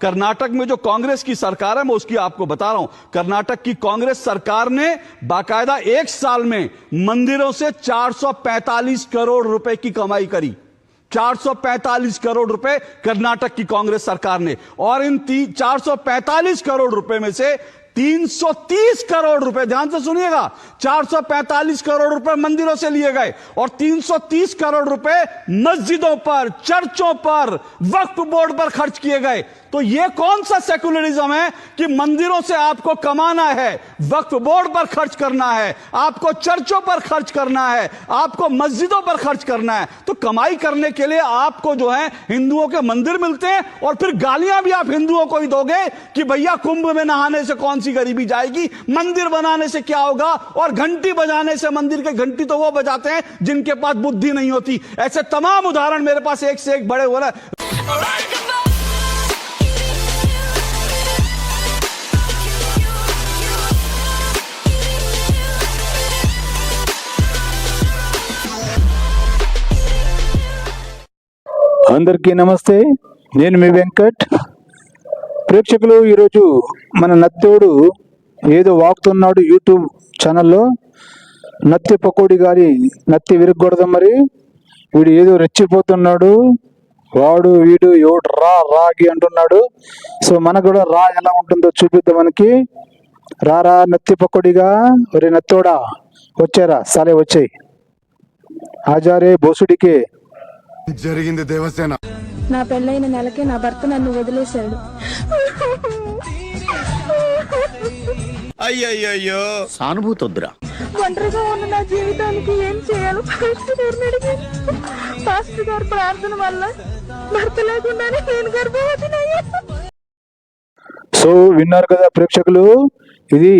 कर्नाटक में जो कांग्रेस की सरकार है, मैं उसकी आपको बता रहा हूँ, कर्नाटक की कांग्रेस सरकार ने बाकायदा एक साल में मंदिरों से 445 करोड़ रुपए की कमाई करी। 445 करोड़ रुपए कर्नाटक की कांग्रेस सरकार ने। और इन ती- 445 करोड़ रुपए में से 330 करोड़ रुपए, ध्यान से सुनिएगा 445 करोड़ रुपए मंदिरों से लिए गए और 330 करोड़ रुपए मस्जिदों पर, चर्चों पर, वक्फ बोर्ड पर खर्च किए गए। तो यह कौन सा सेकुलरिज्म है कि मंदिरों से आपको कमाना है, वक्फ बोर्ड पर खर्च करना है, आपको चर्चों पर खर्च करना है, आपको मस्जिदों पर खर्च करना है? तो कमाई करने के लिए आपको जो है हिंदुओं के मंदिर मिलते हैं और फिर गालियाँ भी आप हिंदुओं को ही दोगे कि भैया कुंभ में नहाने से कौन सी गरीबी जाएगी मंदिर बनाने से क्या होगा और घंटी बजाने से मंदिर के घंटी तो वो बजाते हैं जिनके पास बुद्धि नहीं होती ऐसे तमाम उदाहरण मेरे पास एक से एक बड़े हो रहे हैं అందరికీ నమస్తే నేను మీ వెంకట్ ప్రేక్షకులు ఈరోజు మన నత్తోడు ఏదో వాగుతున్నాడు యూట్యూబ్ ఛానల్లో. నత్తి పకోడి గారి నత్తి విరగకూడదు మరి. వీడు ఏదో రెచ్చిపోతున్నాడు. వాడు వీడు ఎవడు రా రాగి అంటున్నాడు. సో మనకు కూడా రా ఎలా ఉంటుందో చూపిద్దాం మనకి. రారా నత్తి పకోడిగా. ఒరే నత్తోడా వచ్చారా? సరే వచ్చాయి. ఆజారే బోసుడికే. జరిగింది దేవసేన. నా పెళ్ళైన నెలకే నా భర్త నన్ను వదిలేశాడు. అయ్యయ్యో సానుభూతి వద్దురా ఒంటరిగా ఉన్న నా జీవితానికి ఏం చేయాలో పాస్టర్ గారిని అడిగాను పాస్టర్ గారి ప్రార్థన వల్ల భర్త లేకుండానే నేను గర్భవతినయ్యాను సో విన్నారు కదా ప్రేక్షకులు ఇది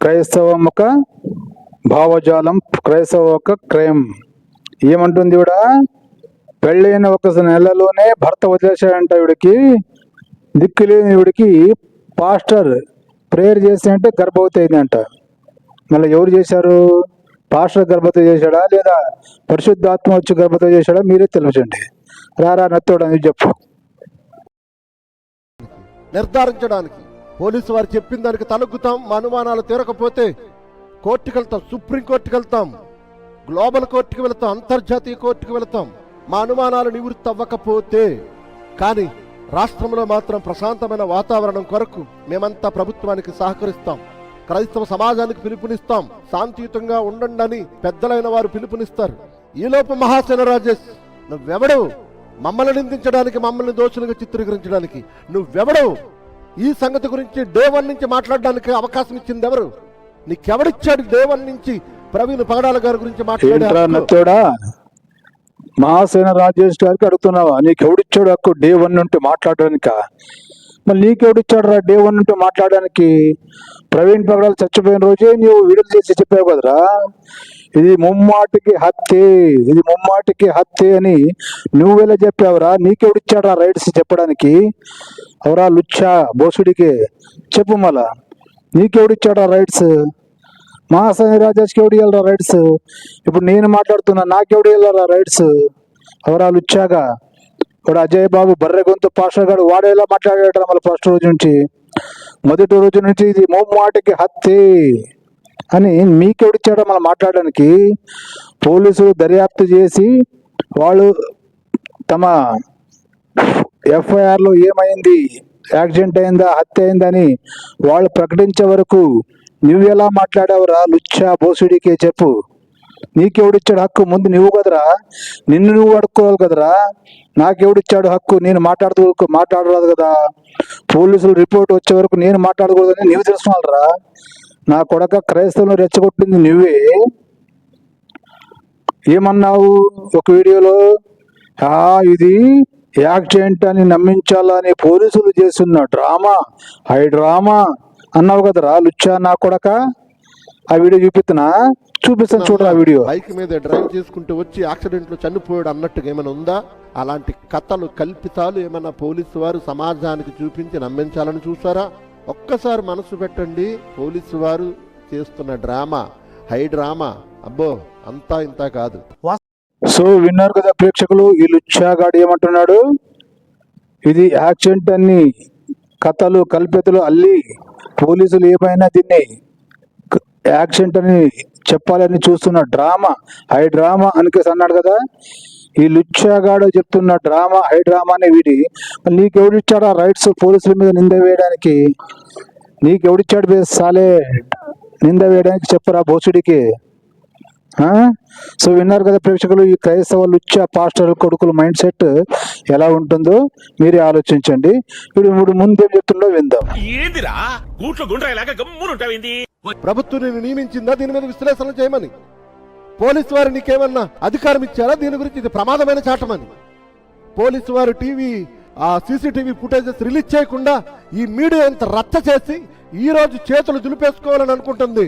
క్రైస్తవం ఒక భావజాలం క్రైస్తవ ఒక క్రైమ్. ఏమంటుంది ఇవిడ పెళ్ళైన ఒక నెలలోనే భర్త వదిలేశాడంట ఇవిడికి దిక్కులేని ఇవిడికి పాస్టర్ ప్రేయర్ చేసి అంటే గర్భవతి అయిందంట మళ్ళీ ఎవరు చేశారు? పాస్టర్ గర్భవతి చేశాడా లేదా పరిశుద్ధాత్మ వచ్చి గర్భవతి చేశాడా? మీరే తెలియచండి రారా అని చెప్పు. నిర్ధారించడానికి పోలీసు వారు చెప్పిన దానికి తలగ్గుతాం మా అనుమానాలు తీరకపోతే కోర్టుకు వెళ్తాం సుప్రీం కోర్టుకు వెళ్తాం గ్లోబల్ కోర్టుకు వెళ్తాం అంతర్జాతీయ కోర్టుకు వెళ్తాం. మా అనుమానాలు నివృత్తి అవ్వకపోతే కానీ రాష్ట్రంలో మాత్రం ప్రశాంతమైన వాతావరణం కొరకు మేమంతా ప్రభుత్వానికి సహకరిస్తాం. క్రైస్తవ సమాజానికి పిలుపునిస్తాం. శాంతియుతంగా ఉండండి అని పెద్దలైన వారు పిలుపునిస్తారు. ఈలోపు మహాసేన రాజేష్ నువ్వెవడు మమ్మల్ని నిందించడానికి మమ్మల్ని దోషులుగా చిత్రీకరించడానికి నువ్వెవడు ఈ సంగతి గురించి డే వన్ నుంచి మాట్లాడడానికి అవకాశం ఇచ్చింది ఎవరు నీకెవడిచ్చాడు డే వన్ నుంచి? ప్రవీణ్ పగడాల గారి గురించి మాట్లాడే ఏంట్రా హక్కు? నత్తోడా? మహాసేన రాజేష్ గారికి అడుగుతున్నావా? నీకు ఎవడిచ్చాడు హక్కు డే వన్ నుండి మాట్లాడడానిక? మళ్ళీ నీకెవడిచ్చాడు రా డే వన్ నుండి మాట్లాడడానికి? ప్రవీణ్ పగడాలు చచ్చిపోయిన రోజే నీవు విడుదల చేసి చెప్పావు కదరా? ఇది ముమ్మాటికి హత్యే ఇది ముమ్మాటికి హత్యే అని నువ్వెలా చెప్పావురా? నీకెవడిచ్చాడు రైడ్స్ రైట్స్ చెప్పడానికి? అవరా లుచ్చా బోసుడికి చెప్పు మళ్ళా. నీకెవడిచ్చాడు ఆ రైట్స్? మహాసని రాజాజ్కి ఎవడు ఇవ్వాలరా రైట్స్ ఇప్పుడు నేను మాట్లాడుతున్నా నాకెవడు ఇవ్వాలరా రైట్స్ ఎవరాలు వచ్చాగా ఇప్పుడు అజయ్ బాబు బర్రె గొంతు పాస్టర్ గారు వాడేలా మాట్లాడాడు మళ్ళీ ఫస్ట్ రోజు నుంచి? మొదటి రోజు నుంచి ఇది మోమాటికి హత్యే అని మీకెవడిచ్చాడో మనం మాట్లాడడానికి పోలీసులు దర్యాప్తు చేసి వాళ్ళు తమ ఎఫ్ఐఆర్లో ఏమైంది? యాక్సిడెంట్ అయిందా? హత్య అయిందని వాళ్ళు ప్రకటించే వరకు నువ్వెలా మాట్లాడావురా? లుచ్చా బోసుడికే చెప్పు. నీకెవడిచ్చాడు హక్కు? ముందు నువ్వు కదరా. నిన్ను నువ్వు అడుక్కోవాలి కదరా. నాకెవడిచ్చాడు హక్కు? నేను మాట్లాడుతూ మాట్లాడరాదు కదా. పోలీసులు రిపోర్ట్ వచ్చే వరకు నేను మాట్లాడకూడదని నువ్వు తెలుసుకోవాలరా. నా కొడక క్రైస్తవులను రెచ్చగొట్టింది నువ్వే. ఏమన్నావు ఒక వీడియోలో? ఆ ఇది యాక్సిడెంట్ అని నమ్మించాలని పోలీసులు చేస్తున్న డ్రామా. High drama. అన్నావు కదరా లుచ్చా నా కొడక? ఆ వీడియో చూపిస్తున్నా? చూపిస్తాను చూడరా ఆ వీడియో. బైక్ మీద డ్రైవ్ చేసుకుంటూ వచ్చి యాక్సిడెంట్లో చనిపోయాడు అన్నట్టుగా ఏమైనా ఉందా? అలాంటి కథలు కల్పితాలు ఏమైనా పోలీసు వారు సమాజానికి చూపించి నమ్మించాలని చూసారా ఒక్కసారి మనసు పెట్టండి పోలీసు వారు చేస్తున్న డ్రామా హై డ్రామా. అబ్బో అంతా ఇంత కాదు. సో విన్నారు కదా ప్రేక్షకులు ఈ లుచ్చాగాడు ఏమంటున్నాడు? ఇది యాక్సిడెంట్ అని కథలు కల్పితలు అల్లి పోలీసులు ఏమైనా దీన్ని యాక్సిడెంట్ అని చెప్పాలని చూస్తున్న డ్రామా హై డ్రామా అనికేసి అన్నాడు కదా. ఈ లుచ్చాగాడు చెప్తున్న డ్రామా హై డ్రామాని వీడి మరి నీకెవడిచ్చాడు ఆ రైట్స్ పోలీసుల మీద నింద వేయడానికి? నీకెవడిచ్చాడు బే సాలే నింద వేయడానికి చెప్పరా భోసుడికి సో విన్నారు కదా ప్రేక్షకులు ఈ క్రైస్తవ లుచ్చ పాస్టర్ కొడుకుల మైండ్ సెట్ ఎలా ఉంటుందో మీరే ఆలోచించండి. ఇప్పుడు ఇప్పుడు ముందేం చెప్తుండో విందాం. ఏందిరా? గూట్లో గుండ్రాయిలాగా గమ్మునుంటావింది ప్రభుత్వం నియమించిందా? దీని మీద విశ్లేషణ చేయమని. పోలీసు వారు నీకేమన్నా అధికారం ఇచ్చారా? దీని గురించి ఇది ప్రమాదమైన చాటమని. పోలీసు వారు టీవీ ఆ సీసీటీవీ ఫుటేజెస్ రిలీజ్ చేయకుండా ఈ మీడియా ఇంత రచ్చ చేసి ఈ రోజు చేతులు దులిపేసుకోవాలని అనుకుంటుంది.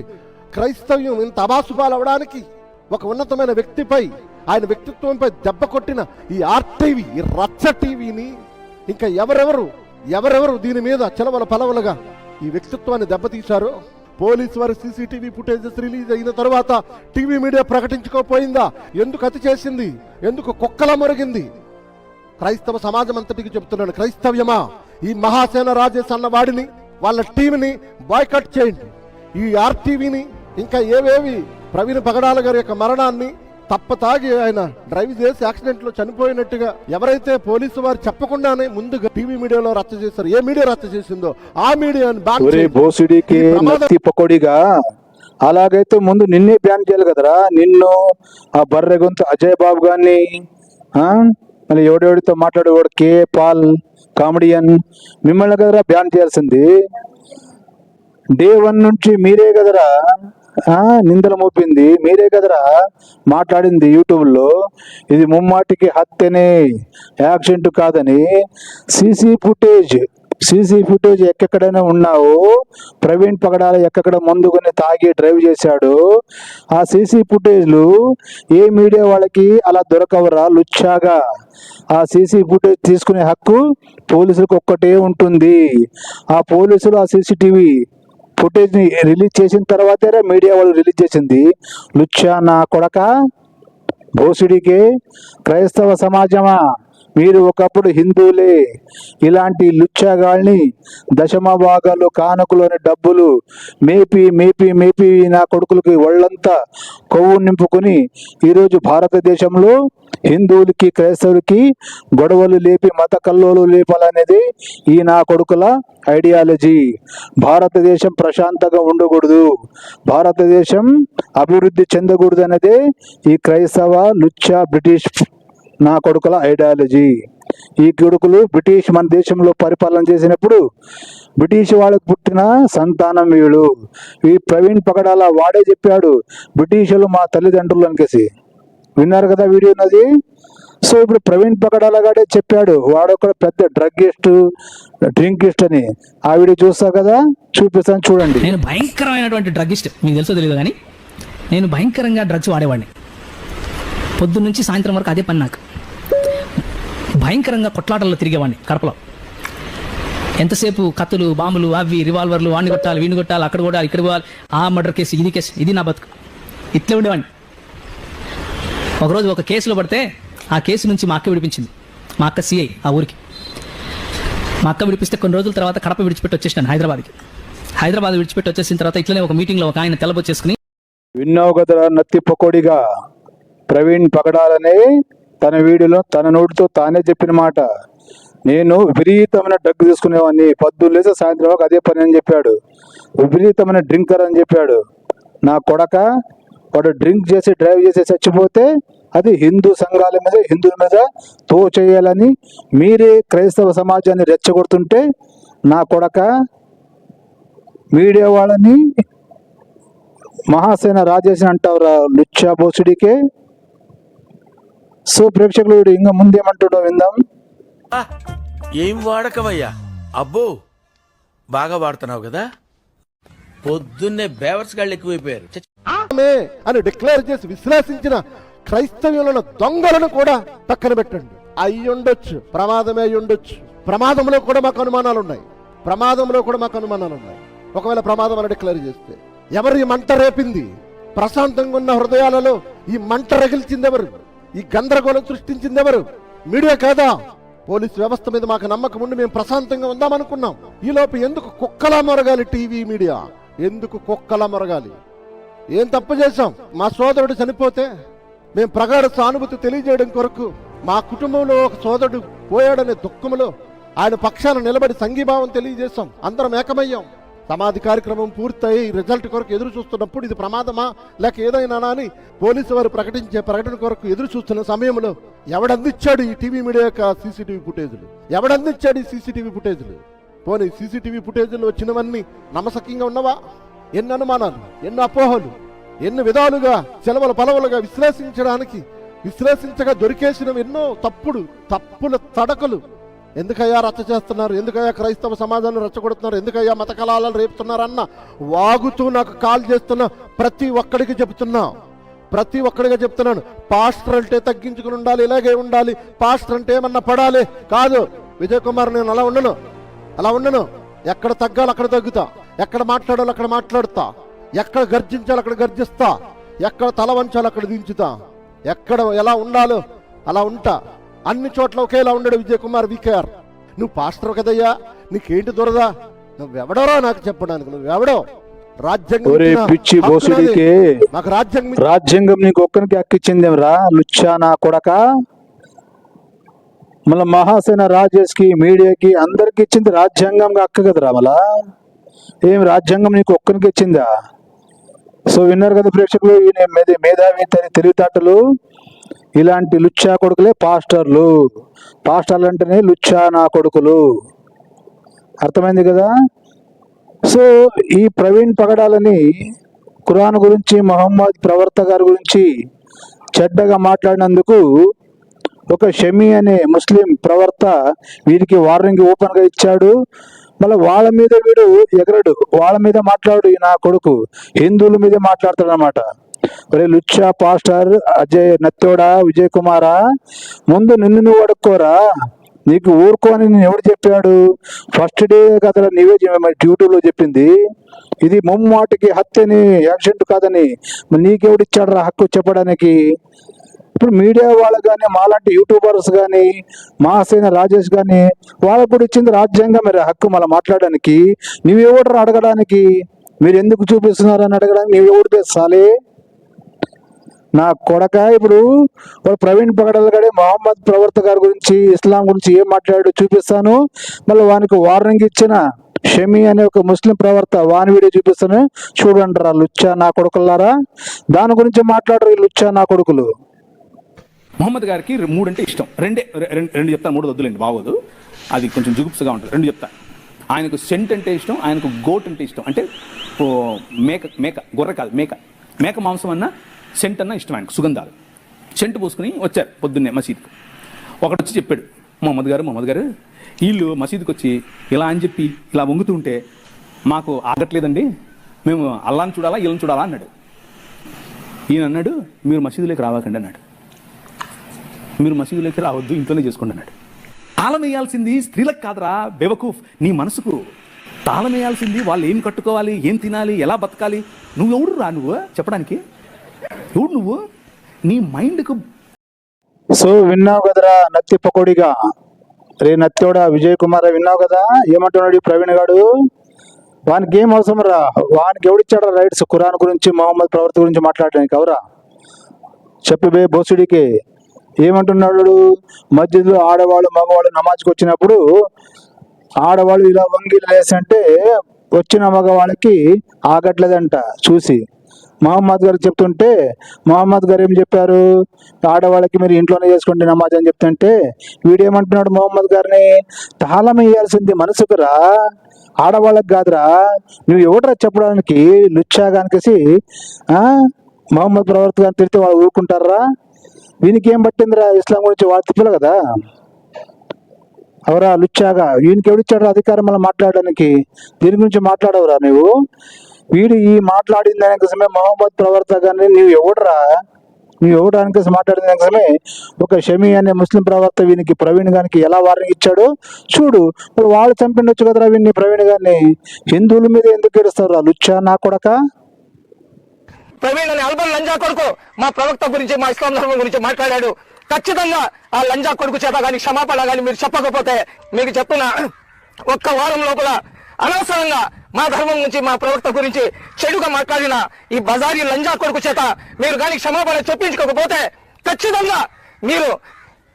క్రైస్తవ్యం ఇంత అబాసుపాలు అవడానికి ఒక ఉన్నతమైన వ్యక్తిపై ఆయన వ్యక్తిత్వంపై దెబ్బ కొట్టిన ఈ ఆర్టీవీ ఈ రచ్చ టీవీని ఇంకా ఎవరెవరు ఎవరెవరు దీని మీద చలవల పలవలుగా ఈ వ్యక్తిత్వాన్ని దెబ్బతీశారో పోలీసు వారి సీసీటీవీ ఫుటేజెస్ రిలీజ్ అయిన తర్వాత టీవీ మీడియా ప్రకటించుకోపోయిందా? ఎందుకు అతి చేసింది? ఎందుకు కుక్కలా మొరిగింది? క్రైస్తవ సమాజం అంతటికి చెప్తున్నాను క్రైస్తవ్యమా? ఈ మహాసేన రాజేష్ అన్న వాడిని వాళ్ళ టీంని బాయ్కట్ చేయండి. ఈ ఆర్టీవీని ఇంకా ఏవేవి ప్రవీణ్ పగడాల గారి యొక్క మరణాన్ని తప్ప తాగి ఆయన డ్రైవ్ చేసి యాక్సిడెంట్లో చనిపోయినట్టుగా ఎవరైతే పోలీసు వారు చెప్పకుండానే ముందుగా టీవీ మీడియాలో రచ్చ చేశారు ఏ మీడియా రచ్చ చేసిందో ఆ మీడియాని నత్తి పకోడిగా? అలాగైతే ముందు నిన్నే బ్యాన్ చేయాలి కదరా? నిన్ను ఆ బర్రె గొంతు అజయ్ బాబు గారిని ఆ? మళ్ళీ ఎవడెవడితో మాట్లాడేవాడు? కే పాల్ కామెడియన్ మిమ్మల్ని కదరా బ్యాన్ చేయాల్సింది? డే వన్ నుంచి మీరే కదరా? నిందలు మోపింది. మీరే కదరా మాట్లాడింది యూట్యూబ్లో. ఇది ముమ్మాటికి హత్యనే యాక్సిడెంట్ కాదని. సీసీ ఫుటేజ్ సీసీ ఫుటేజ్ ఎక్కడైనా ఉన్నావు ప్రవీణ్ పగడాల ఎక్కడ ముందుకొని తాగి డ్రైవ్ చేశాడు ఆ సీసీ ఫుటేజ్లు ఏ మీడియా వాళ్ళకి అలా దొరకవరా లుచ్చాగా? ఆ సీసీ ఫుటేజ్ తీసుకునే హక్కు పోలీసులకు ఒక్కటే ఉంటుంది. ఆ పోలీసులు ఆ సీసీటీవీ ఫుటేజ్ని రిలీజ్ చేసిన తర్వాతే మీడియా వాళ్ళు రిలీజ్ చేసింది. లుచ్చా నా కొడక? భోసుడికే? క్రైస్తవ సమాజమా? మీరు ఒకప్పుడు హిందువులే. ఇలాంటి లుచ్చాగాళ్ళని దశమ భాగాలు కానుకలోని డబ్బులు మేపి మేపి మేపి నా కొడుకులకి ఒళ్ళంతా కొవ్వు నింపుకొని ఈరోజు భారతదేశంలో హిందువులకి క్రైస్తవులకి గొడవలు లేపి మత కల్లోలు లేపాలనేది ఈ నా కొడుకుల ఐడియాలజీ. భారతదేశం ప్రశాంతంగా ఉండకూడదు. భారతదేశం అభివృద్ధి చెందకూడదు అనేదే ఈ క్రైస్తవ లుచ్చా బ్రిటిష్ నా కొడుకుల ఐడియాలజీ. ఈ కొడుకులు బ్రిటిష్ మన దేశంలో పరిపాలన చేసినప్పుడు బ్రిటిష్ వాళ్ళకు పుట్టిన సంతానం వీడు ఈ ప్రవీణ్ పగడాల వాడే చెప్పాడు బ్రిటిషులు మా తల్లిదండ్రులు అనికేసి విన్నారు కదా వీడియో ఉన్నది? సో ఇప్పుడు ప్రవీణ్ పకడాల గాడే చెప్పాడు వాడొక పెద్ద డ్రగ్గిస్ట్ డ్రింకిస్ట్ అని. ఆ వీడియో చూస్తారు కదా? చూపిస్తాను చూడండి. నేను భయంకరమైనటువంటి డ్రగ్గిస్ట్ మీకు తెలుసో తెలియదు కానీ నేను భయంకరంగా డ్రగ్స్ వాడేవాడిని. పొద్దున్న నుంచి సాయంత్రం వరకు అదే పని నాకు. భయంకరంగా కొట్లాటల్లో తిరిగేవాడిని కడపలో. ఎంతసేపు కత్తులు బాంబులు అవి రివాల్వర్లు వాడిని కొట్టాలి వీడిని కొట్టాలి అక్కడ కొట్టాలి ఇక్కడ పోవాలి ఆ మర్డర్ కేసు ఇది కేసు ఇది నా బతుకు. ఇట్లే ఉండేవాడిని. ఒకరోజు ఒక కేసులో పడితే ఆ కేసు నుంచి మా అక్క విడిపించింది. మా అక్క సిఐ ఆ ఊరికి. మా అక్క విడిపిస్తే కొన్ని రోజుల తర్వాత కడప విడిచిపెట్టి వచ్చేసాను హైదరాబాద్కి. హైదరాబాద్ విడిచిపెట్టి వచ్చేసిన తర్వాత ఇట్లనే ఒక మీటింగ్లో ఒక ఆయన తెల్లబొచ్చేసుకుని విన్నావు కదా నత్తి పకోడిగా? ప్రవీణ్ పగడాలనే తన వీడియోలో తన నోటితో తానే చెప్పిన మాట. నేను విపరీతమైన డ్రగ్ తీసుకునేవాడిని పొద్దున్న లేసి సాయంత్రం వరకు అదే పని అని చెప్పాడు. విపరీతమైన డ్రింకర్ అని చెప్పాడు. నా కొడక వాడు డ్రింక్ చేసి డ్రైవ్ చేసి చచ్చిపోతే అది హిందూ సంఘాల మీద హిందువుల మీద తో చేయాలని మీరే క్రైస్తవ సమాజాన్ని రెచ్చగొడుతుంటే నా కొడక మీడియా వాళ్ళని మహాసేన రాజేష్ అంటావురా లుచ్చా బోసుడికే సో ప్రేక్షకులు ఇంకా ముందేమంటాడో విందాం. ఏం వాడకమయ్యా? అబ్బో బాగా వాడుతున్నావు కదా. పొద్దున్నే బేవర్స్ గాళ్ళు ఎక్కువైపోయారు. చ్చ, అని డిక్లేర్ చేసి విశ్లేషించిన క్రైస్తవ్యులను దొంగలను కూడా పక్కన పెట్టండి. అయి ఉండొచ్చు ప్రమాదమే అయి ఉండొచ్చు ప్రమాదంలో కూడా మాకు అనుమానాలు ఉన్నాయి ప్రమాదంలో కూడా మాకు అనుమానాలు ఉన్నాయి ఒకవేళ ప్రమాదం అని డిక్లేర్ చేస్తే ఎవరు ఈ మంట రేపింది? ప్రశాంతంగా ఉన్న హృదయాలలో ఈ మంట రగిల్చింది ఎవరు ఈ గందరగోళం సృష్టించింది ఎవరు మీడియా కాదా? పోలీస్ వ్యవస్థ మీద మాకు నమ్మకం ఉండి మేము ప్రశాంతంగా ఉందామనుకున్నాం. ఈలోపు ఎందుకు కుక్కలా మొరగాలి టీవీ మీడియా? ఎందుకు కుక్కలా మొరగాలి? ఏం తప్పు చేశాం? మా సోదరుడు చనిపోతే మేము ప్రగాఢ సానుభూతి తెలియజేయడం కొరకు మా కుటుంబంలో ఒక సోదరుడు పోయాడనే దుఃఖంలో ఆయన పక్షాన నిలబడి సంఘీభావం తెలియజేశాం. అందరం ఏకమయ్యాం. సమాధి కార్యక్రమం పూర్తయి రిజల్ట్ కొరకు ఎదురు చూస్తున్నప్పుడు ఇది ప్రమాదమా? లేక ఏదైనా అని పోలీసు వారు ప్రకటించే ప్రకటన కొరకు ఎదురు చూస్తున్న సమయంలో ఎవడందిచ్చాడు ఈ టీవీ మీడియా యొక్క సీసీటీవీ ఫుటేజులు? ఎవడందిచ్చాడు ఈ సీసీటీవీ ఫుటేజులు? పోనీ సీసీటీవీ ఫుటేజులు వచ్చినవన్నీ నమ్మసక్యంగా ఉన్నవా? ఎన్ని అనుమానాలు ఎన్ని అపోహలు ఎన్ని విధాలుగా సెలవుల పలవలుగా విశ్లేషించడానికి విశ్లేషించగా దొరికేసినవి ఎన్నో తప్పుడు తప్పుల తడకలు. ఎందుకయ్యా రచ్చ చేస్తున్నారు? ఎందుకయ్యా క్రైస్తవ సమాజాన్ని రెచ్చగొడుతున్నారు? ఎందుకయ్యా మత కళాలను రేపుతున్నారన్న వాగుతూ నాకు కాల్ చేస్తున్న ప్రతి ఒక్కడికి చెబుతున్నా. ప్రతి ఒక్కడిగా చెప్తున్నాను. పాస్టర్ అంటే తగ్గించుకుని ఉండాలి ఇలాగే ఉండాలి. పాస్టర్ అంటే ఏమన్నా పడాలి? కాదు. విజయ్ కుమార్ నేను అలా ఉండను. అలా ఉండను. ఎక్కడ తగ్గాలి అక్కడ తగ్గుతా. ఎక్కడ మాట్లాడాలి అక్కడ మాట్లాడుతా. ఎక్కడ గర్జించాలి అక్కడ గర్జిస్తా. ఎక్కడ తల వంచాలి అక్కడ దించుతా. ఎక్కడ ఎలా ఉండాలో అలా ఉంటా. అన్ని చోట్ల ఒకేలా ఉండడు విజయ్ కుమార్ వికేఆర్. నువ్వు పాస్టర్ కదయ్యా? నీకేంటి దొరదా? నువ్వెవడోరా నాకు చెప్పడానికి? నువ్వెవడో? రాజ్యాంగం రాజ్యాంగం నీకు ఒక్కరికి హక్కిచ్చిందేమరా లుచ్చా నా కొడక? మళ్ళీ మహాసేన రాజేష్కి మీడియాకి అందరికి ఇచ్చింది రాజ్యాంగం హక్కు కదరా మళ్ళా? ఏం రాజ్యాంగం నీకు ఒక్కరికి ఇచ్చిందా? సో విన్నారు కదా ప్రేక్షకులు ఈయన మేధ మేధావి తెలివితేటలు ఇలాంటి లుచ్చా కొడుకులే పాస్టర్లు. పాస్టర్లు అంటేనే లుచ్చా నా కొడుకులు. అర్థమైంది కదా? సో ఈ ప్రవీణ్ పగడాలని ఖురాన్ గురించి మహమ్మద్ ప్రవర్త గారి గురించి చెడ్డగా మాట్లాడినందుకు ఒక షమీ అనే ముస్లిం ప్రవర్త వీరికి వార్నింగ్ ఓపెన్గా ఇచ్చాడు. మళ్ళీ వాళ్ళ మీద వీడు ఎగరడు. వాళ్ళ మీద మాట్లాడు నా కొడుకు. హిందువుల మీదే మాట్లాడతాడు అనమాట ఒరే లుచ్చా పాస్టర్ అజయ్ నత్తోడా విజయ్ కుమారా ముందు నిన్ను నువ్వు అడుక్కోరా. నీకు ఊరుకో అని నేను ఎవడు చెప్పాడు? ఫస్ట్ డే కదా నీవే డ్యూటీలో చెప్పింది. ఇది ముమ్మాటికి హత్యని యాక్సిడెంట్ కాదని. నీకెవడిచ్చాడు రా హక్కు చెప్పడానికి? ఇప్పుడు మీడియా వాళ్ళు కానీ మాలాంటి యూట్యూబర్స్ కానీ మా సేన రాజేష్ కానీ వాళ్ళకు కూడా ఇచ్చింది రాజ్యాంగం మరి హక్కు మళ్ళీ మాట్లాడడానికి. నువ్వెవడరు అడగడానికి? మీరు ఎందుకు అని అడగడానికి నువ్వెవడు తెస్తాలే నా కొడక ఇప్పుడు వాడు ప్రవీణ్ పగడల్ గడే మహమ్మద్ ప్రవర్త గారి గురించి ఇస్లాం గురించి ఏం మాట్లాడాడు చూపిస్తాను. మళ్ళీ వానికి వార్నింగ్ ఇచ్చిన షమీ అనే ఒక ముస్లిం ప్రవర్త వాని వీడియో చూపిస్తాను. చూడండి రా లుచ్చా నా కొడుకులారా. దాని గురించి మాట్లాడరు ఈ లుచ్చా నా కొడుకులు. మొహమ్మద్ గారికి మూడు అంటే ఇష్టం. రెండే రె- రెండు చెప్తాను మూడు వద్దులేండి బాగోదు. అది కొంచెం జుగుప్సగా ఉంటుంది. రెండు చెప్తా. ఆయనకు సెంట్ అంటే ఇష్టం ఆయనకు గోట్ అంటే ఇష్టం. అంటే ఓ మేక మేక గొర్రె కాదు మేక. మేక మాంసం అన్న సెంట్ అన్న ఇష్టం ఆయనకు సుగంధాలు. సెంట్ పూసుకుని వచ్చారు పొద్దున్నే మసీద్కు. ఒకడు వచ్చి చెప్పాడు మొహమ్మద్ గారు మొహమ్మద్ గారు వీళ్ళు మసీద్కి వచ్చి ఇలా అని చెప్పి ఇలా వంగుతుంటే మాకు ఆగట్లేదండి. మేము అల్లాని చూడాలా వీళ్ళని చూడాలా అన్నాడు. ఈయన అన్నాడు మీరు మసీదులోకి రావాకండి అన్నాడు. మీరు మసీదులోకి రావద్దు ఇంట్లోనే చేసుకోండి అన్నాడు. తాళం వేయాల్సింది స్త్రీలకు కాదురా బెవకూఫ్ నీ మనసుకు. తాళం వేయాల్సింది వాళ్ళు ఏం కట్టుకోవాలి ఏం తినాలి ఎలా బతకాలి? నువ్వు ఎవడు రా నువ్వు? చెప్పడానికి. ఎవడు నువ్వు? నీ మైండ్కు సో విన్నావు కదరా నత్తి పకోడిగా. రే నత్తోడా విజయ్ కుమార్ విన్నావు కదా? ఏమంటున్నాడు ప్రవీణ్ గాడు? వానికి ఏం అవసరం రా? వానికి ఎవడిచ్చాడు రైట్స్ ఖురాన్ గురించి మహమ్మద్ ప్రవర్తి గురించి మాట్లాడడానికి అవరా? చెప్పు బే బోసుడికి. ఏమంటున్నాడు మధ్యలో ఆడవాళ్ళు మగవాళ్ళు నమాజ్కి వచ్చినప్పుడు ఆడవాళ్ళు ఇలా వంగి లేసంటే వచ్చిన మగవాళ్ళకి ఆగట్లేదంట చూసి. మహమ్మద్ గారు చెప్తుంటే మహమ్మద్ గారు ఏం చెప్పారు? ఆడవాళ్ళకి మీరు ఇంట్లోనే చేసుకోండి నమాజ్ అని చెప్తుంటే వీడేమంటున్నాడు మహమ్మద్ గారిని? తాళం వేయాల్సింది మనసుకురా ఆడవాళ్ళకి కాదురా నువ్వు ఎవడరా చెప్పడానికి లుచ్చా అనికేసి మహమ్మద్ ప్రవర్త గారిని తిడితే వాళ్ళు ఊరుకుంటారా? వీనికి ఏం పట్టిందిరా ఇస్లాం గురించి వాళ్ళు తిప్పలే కదా? అవరా లుచ్చాగా. వీనికి ఎవడిచ్చాడు అధికారం మళ్ళీ మాట్లాడడానికి? దీని గురించి మాట్లాడవురా నువ్వు వీడు ఈ మాట్లాడిన దానికోసమే మహమ్మద్ ప్రవర్త కానీ నువ్వు ఎవడరా? నువ్వు ఎవడు దానికోసం మాట్లాడిన దానికోసమే ఒక షమీ అనే ముస్లిం ప్రవర్త వీనికి ప్రవీణ్ గారికి ఎలా వార్నింగ్ ఇచ్చాడు? చూడు ఇప్పుడు వాళ్ళు చంపిండొచ్చు కదరా వీడిని ప్రవీణ్ గారిని హిందువుల మీద ఎందుకు ఏడుస్తారు లుచ్చా నా కొడక? ప్రవీణ్ అనే అల్బన్ లంజా కొడుకు మా ప్రవక్త గురించి మా ఇస్లాం ధర్మం గురించి మాట్లాడాడు. ఖచ్చితంగా ఆ లంజా కొడుకు చేత కానీ క్షమాపణ కానీ మీరు చెప్పకపోతే మీకు చెప్పిన ఒక్క వారం లోపల అనవసరంగా మా ధర్మం నుంచి మా ప్రవక్త గురించి చెడుగా మాట్లాడిన ఈ బజారీ లంజా కొడుకు చేత మీరు కానీ క్షమాపణ చెప్పించుకోకపోతే ఖచ్చితంగా మీరు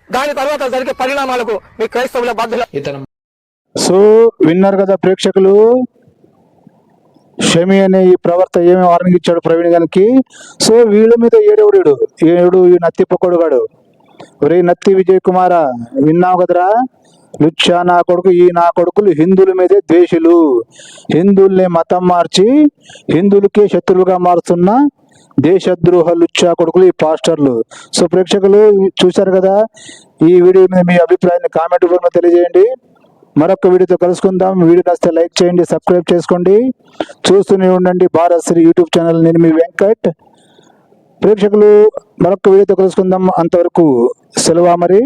దాని తర్వాత జరిగే పరిణామాలకు మీ క్రైస్తవుల బాధ్యులు సో విన్నారు కదా ప్రేక్షకులు? షమి అనే ఈ ప్రవర్త ఏమి వార్నింగ్ ఇచ్చాడు ప్రవీణ్ గారికి సో వీళ్ళ మీద ఏడెవడు ఏడు ఈ నత్తి పొక్కడుగాడు. ఒరే నత్తి విజయ్ కుమార విన్నావు కదరా? లుచ్చా నా కొడుకు ఈ నా కొడుకులు హిందువుల మీదే ద్వేషులు. హిందువుల్ని మతం మార్చి హిందువులకే శత్రువులుగా మారుతున్న దేశద్రోహ లుచ్చా కొడుకులు ఈ పాస్టర్లు. సో ప్రేక్షకులు చూశారు కదా? ఈ వీడియో మీద మీ అభిప్రాయాన్ని కామెంట్ రూపంలో తెలియజేయండి. మరొక వీడియోతో కలుసుకుందాం. వీడియో నచ్చితే లైక్ చేయండి సబ్స్క్రైబ్ చేసుకోండి. చూస్తూనే ఉండండి భారత్ శ్రీ యూట్యూబ్ ఛానల్. నేను మీ వెంకట్. ప్రేక్షకులు మరొక వీడియోతో కలుసుకుందాం. అంతవరకు సెలవు మరి